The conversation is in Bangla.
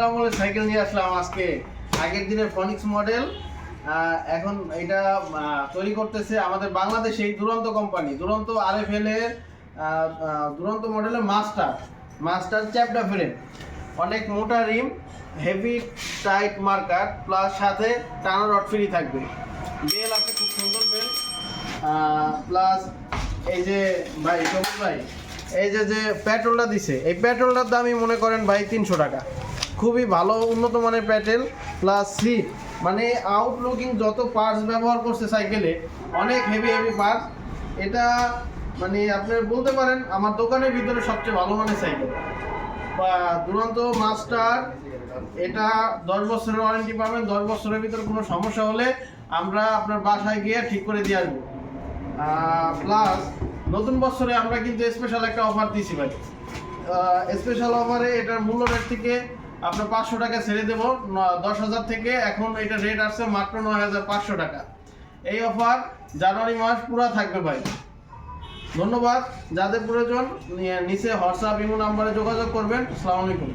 আমলের সাইকেল নিয়ে আসলাম আজকে। আগের দিনের ফনিক্স মডেল এখন এটা তৈরি করতেছে আমাদের বাংলাদেশে এই দুরন্ত কোম্পানি দুরন্ত আর এফ এর দুরন্ত মডেলের মাস্টার মাস্টার চ্যাপটা ফ্রেম অনেক মোটা rim heavy tight marker plus সাথে টানা রড ফ্রি থাকবে। বেল আছে, খুব সুন্দর বেল। প্লাস এই যে ভাই, সবুজ ভাই, এই যে যে পেট্রোলটা দিছে, এই পেট্রোলটার দামই মনে করেন ভাই তিনশো টাকা। খুবই ভালো উন্নত মানের প্যাটেল প্লাস সিট মানে আউটলুকিং যত পার্টস ব্যবহার করছে সাইকেলে অনেক হেভি হেভি পার্টস এটা মানে আপনি বলতে পারেন আমার দোকানের ভিতরে সবচেয়ে ভালো মানের সাইকেল বা দুরন্ত মাস্টার এটা দশ বছরের ওয়ারেন্টি পাবেন, দশ বছরের ভিতরে কোনো সমস্যা হলে আমরা আপনার বাসায় গিয়ে ঠিক করে দিয়ে আসব। প্লাস নতুন বছরে আমরা কিন্তু স্পেশাল একটা অফার দিয়েছি ভাই। স্পেশাল অফারে এটার মূল্য রেট থেকে আপনার পাঁচশো টাকা ছেড়ে দেবো। দশ হাজার থেকে এখন এটা রেট আসছে মাত্র নয় হাজার পাঁচশো টাকা। এই অফার জানুয়ারি মাস পুরো থাকবে ভাই। ধন্যবাদ। যাদের প্রয়োজন নিচে হোয়াটসঅ্যাপ ইমো নাম্বারে যোগাযোগ করবেন। আসসালামু আলাইকুম।